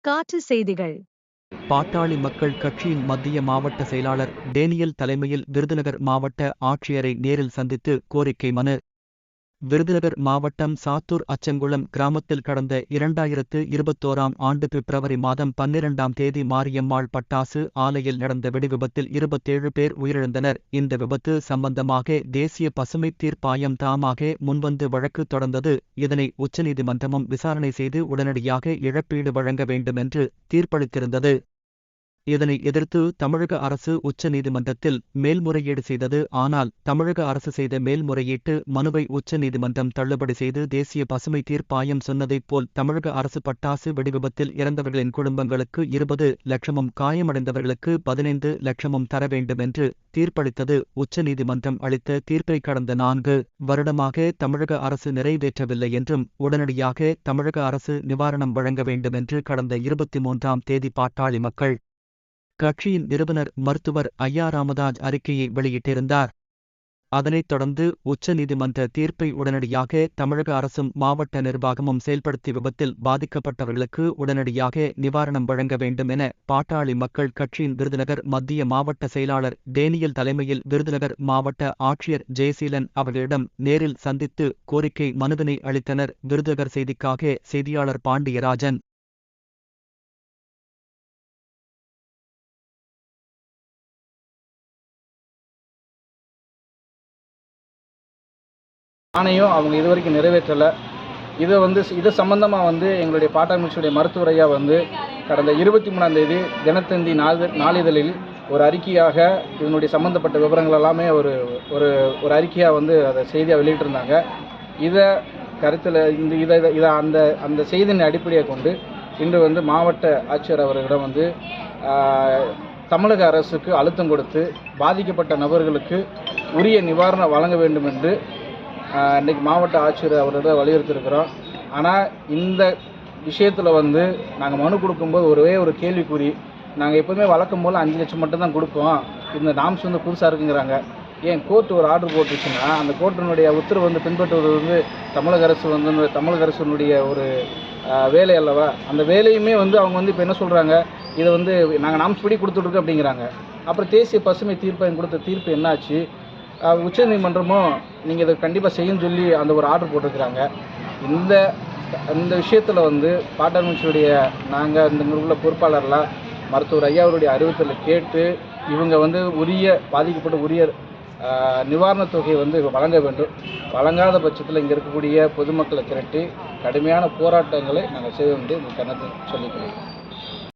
காற்று செய்திகள். பாட்டாளி மக்கள் கட்சியின் மத்திய மாவட்ட செயலாளர் டேனியல் தலைமையில் விருதுநகர் மாவட்ட ஆட்சியரை நேரில் சந்தித்து கோரிக்கை மனு விருதுநகர் மாவட்டம் சாத்தூர் அச்சங்குளம் கிராமத்தில் கடந்த இரண்டாயிரத்து இருபத்தோராம் ஆண்டு பிப்ரவரி மாதம் பன்னிரண்டாம் தேதி மாரியம்மாள் பட்டாசு ஆலையில் நடந்த வெடிவிபத்தில் இருபத்தேழு பேர் உயிரிழந்தனர். இந்த விபத்து சம்பந்தமாக தேசிய பசுமை தீர்ப்பாயம் தாமாக முன்வந்து வழக்கு தொடர்ந்தது. இதனை உச்சநீதிமன்றமும் விசாரணை செய்து உடனடியாக இழப்பீடு வழங்க வேண்டுமென்று தீர்ப்பளித்திருந்தது. இதனை எதிர்த்து தமிழக அரசு உச்சநீதிமன்றத்தில் மேல்முறையீடு செய்தது. ஆனால் தமிழக அரசு செய்த மேல்முறையீட்டு மனுவை உச்சநீதிமன்றம் தள்ளுபடி செய்து தேசிய பசுமை தீர்ப்பாயம் சொன்னதைப் போல் தமிழக அரசு பட்டாசு வெடிவிபத்தில் இறந்தவர்களின் குடும்பங்களுக்கு இருபது லட்சமும் காயமடைந்தவர்களுக்கு பதினைந்து லட்சமும் தர வேண்டும் என்று தீர்ப்பளித்தது உச்சநீதிமன்றம் அளித்த தீர்ப்பை கடந்த நான்கு வருடமாக தமிழக அரசு நிறைவேற்றவில்லை என்றும் உடனடியாக தமிழக அரசு நிவாரணம் வழங்க வேண்டும் என்று கடந்த இருபத்தி மூன்றாம் தேதி பாட்டாளி மக்கள் கட்சியின் நிறுவனர் மருத்துவர் ஐயா ராமதாஜ் அறிக்கையை வெளியிட்டிருந்தார். அதனைத் தொடர்ந்து உச்சநீதிமன்ற தீர்ப்பை உடனடியாக தமிழக அரசும் மாவட்ட நிர்வாகமும் செயல்படுத்தி விபத்தில் பாதிக்கப்பட்டவர்களுக்கு உடனடியாக நிவாரணம் வழங்க வேண்டும் என பாட்டாளி மக்கள் கட்சியின் விருதுநகர் மத்திய மாவட்ட செயலாளர் டேனியல் தலைமையில் விருதுநகர் மாவட்ட ஆட்சியர் ஜெயசீலன் அவர்களிடம் நேரில் சந்தித்து கோரிக்கை மனுவினை அளித்தனர். விருதுநகர் செய்திக்காக செய்தியாளர் பாண்டியராஜன். ஆணையும் அவங்க இது வரைக்கும் நிறைவேற்றலை. இதை வந்து இது சம்பந்தமாக வந்து எங்களுடைய பாட்டாமிச்சுடைய மருத்துவரையாக வந்து கடந்த இருபத்தி மூணாம் தேதி தினத்தந்தி நாளிதழ் நாளிதழில் ஒரு அறிக்கையாக இதனுடைய சம்மந்தப்பட்ட விவரங்கள் எல்லாமே ஒரு ஒரு ஒரு அறிக்கையாக வந்து அதை செய்தியாக வெளியிட்டிருந்தாங்க. இதை கருத்தில் இந்த இதை இதை- இதை அந்த அந்த செய்தியின் அடிப்படையாக கொண்டு இன்று வந்து மாவட்ட ஆட்சியர் அவர்களிடம் வந்து தமிழக அரசுக்கு அழுத்தம் கொடுத்து பாதிக்கப்பட்ட நபர்களுக்கு உரிய நிவாரணம் வழங்க வேண்டும் என்று இன்றைக்கி மாவட்ட ஆட்சியர் அவரோட வலியுறுத்திருக்கிறோம் ஆனால் இந்த விஷயத்தில் வந்து நாங்கள் மனு கொடுக்கும்போது ஒரே ஒரு கேள்விக்குறி. நாங்கள் எப்போதுமே வழக்கம் போல் அஞ்சு லட்சம் மட்டும் தான் கொடுப்போம். இந்த நாம்ஸ் வந்து புதுசாக இருக்குங்கிறாங்க. ஏன் கோர்ட் ஒரு ஆர்டர் போட்டுச்சுன்னா அந்த கோர்ட்டினுடைய உத்தரவு வந்து பின்பற்றுவது வந்து தமிழக அரசு வந்து தமிழக அரசினுடைய ஒரு வேலை அல்லவா? அந்த வேலையுமே வந்து அவங்க வந்து இப்போ என்ன சொல்கிறாங்க இதை வந்து நாங்கள் நாம்ஸ் படி கொடுத்துட்ருக்கோம் அப்படிங்கிறாங்க. அப்புறம் தேசிய பசுமை தீர்ப்பாயம் கொடுத்த தீர்ப்பு என்னாச்சு? உச்சநீதிமன்றமும் நீங்கள் இதை கண்டிப்பாக செய்யுன்னு சொல்லி அந்த ஒரு ஆர்டர் போட்டிருக்கிறாங்க. இந்த இந்த விஷயத்தில் வந்து பாட்டாளர்களுடைய நாங்கள் இந்த உள்ள பொறுப்பாளர்லாம் மருத்துவர் ஐயா அவருடைய அறிவுறுத்தலை கேட்டு இவங்க வந்து உரிய பாதிக்கப்பட்ட உரிய நிவாரணத் தொகையை வந்து வழங்க வேண்டும். வழங்காத பட்சத்தில் இங்கே இருக்கக்கூடிய பொதுமக்களை திரட்டி கடுமையான போராட்டங்களை நாங்கள் செய்ய வேண்டிய இந்த கணக்கு சொல்லிக்கிறேன்.